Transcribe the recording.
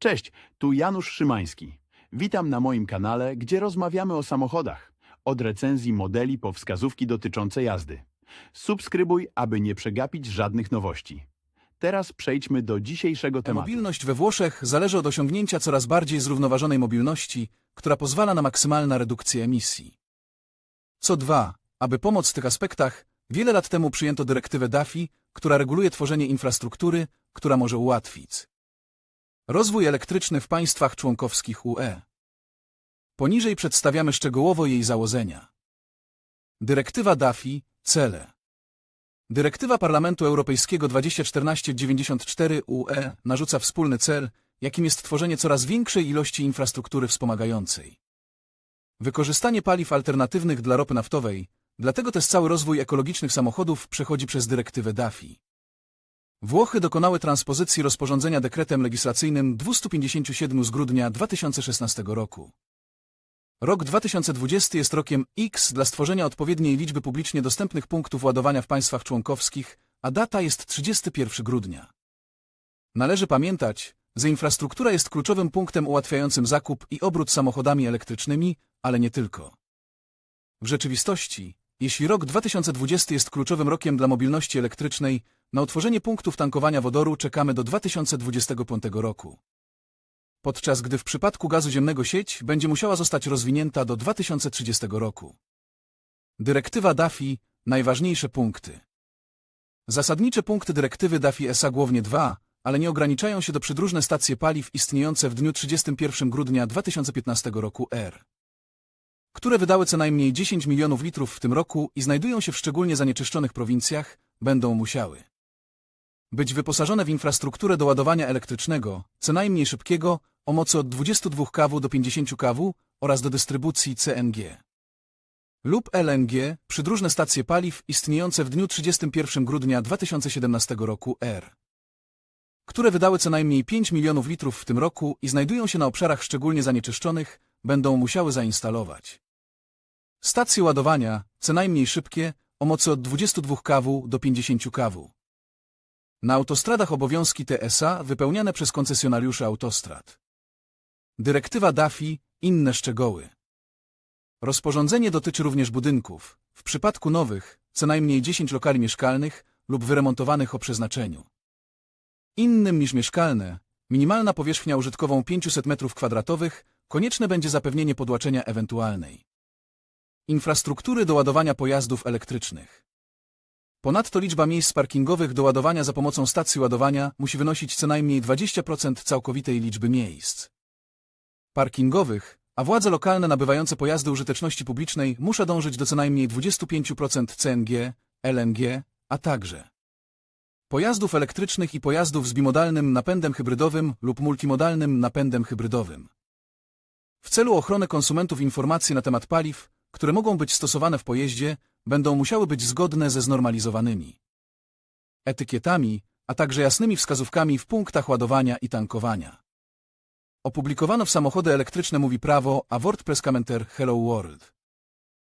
Cześć, tu Janusz Szymański. Witam na moim kanale, gdzie rozmawiamy o samochodach. Od recenzji modeli po wskazówki dotyczące jazdy. Subskrybuj, aby nie przegapić żadnych nowości. Teraz przejdźmy do dzisiejszego tematu. Mobilność we Włoszech zależy od osiągnięcia coraz bardziej zrównoważonej mobilności, która pozwala na maksymalną redukcję emisji. Co dwa, aby pomóc w tych aspektach, wiele lat temu przyjęto dyrektywę DAFI, która reguluje tworzenie infrastruktury, która może ułatwić rozwój elektryczny w państwach członkowskich UE. Poniżej przedstawiamy szczegółowo jej założenia. Dyrektywa DAFI, cele. Dyrektywa Parlamentu Europejskiego 2014-94 UE narzuca wspólny cel, jakim jest tworzenie coraz większej ilości infrastruktury wspomagającej. Wykorzystanie paliw alternatywnych dla ropy naftowej, dlatego też cały rozwój ekologicznych samochodów przechodzi przez dyrektywę DAFI. Włochy dokonały transpozycji rozporządzenia dekretem legislacyjnym 257 z grudnia 2016 roku. Rok 2020 jest rokiem X dla stworzenia odpowiedniej liczby publicznie dostępnych punktów ładowania w państwach członkowskich, a data jest 31 grudnia. Należy pamiętać, że infrastruktura jest kluczowym punktem ułatwiającym zakup i obrót samochodami elektrycznymi, ale nie tylko. W rzeczywistości, jeśli rok 2020 jest kluczowym rokiem dla mobilności elektrycznej, na utworzenie punktów tankowania wodoru czekamy do 2025 roku. Podczas gdy w przypadku gazu ziemnego sieć będzie musiała zostać rozwinięta do 2030 roku. Dyrektywa DAFI najważniejsze punkty. Zasadnicze punkty dyrektywy DAFI SA głównie dwa, ale nie ograniczają się do przydróżne stacje paliw istniejące w dniu 31 grudnia 2015 roku R które wydały co najmniej 10 milionów litrów w tym roku i znajdują się w szczególnie zanieczyszczonych prowincjach, będą musiały być wyposażone w infrastrukturę do ładowania elektrycznego, co najmniej szybkiego, o mocy od 22 kW do 50 kW oraz do dystrybucji CNG lub LNG, przydróżne stacje paliw istniejące w dniu 31 grudnia 2017 roku R, które wydały co najmniej 5 milionów litrów w tym roku i znajdują się na obszarach szczególnie zanieczyszczonych, będą musiały zainstalować. Stacje ładowania, co najmniej szybkie, o mocy od 22 kW do 50 kW. Na autostradach obowiązki TSA wypełniane przez koncesjonariuszy autostrad. Dyrektywa DAFI, inne szczegóły. Rozporządzenie dotyczy również budynków, w przypadku nowych, co najmniej 10 lokali mieszkalnych lub wyremontowanych o przeznaczeniu. Innym niż mieszkalne, minimalna powierzchnia użytkową 500 m2, konieczne będzie zapewnienie podłaczenia ewentualnej infrastruktury do ładowania pojazdów elektrycznych. Ponadto liczba miejsc parkingowych do ładowania za pomocą stacji ładowania musi wynosić co najmniej 20% całkowitej liczby miejsc parkingowych, a władze lokalne nabywające pojazdy użyteczności publicznej muszą dążyć do co najmniej 25% CNG, LNG, a także pojazdów elektrycznych i pojazdów z bimodalnym napędem hybrydowym lub multimodalnym napędem hybrydowym. W celu ochrony konsumentów informacji na temat paliw, które mogą być stosowane w pojeździe, będą musiały być zgodne ze znormalizowanymi etykietami, a także jasnymi wskazówkami w punktach ładowania i tankowania. Opublikowano w samochody elektryczne mówi prawo, a WordPress Commenter Hello World.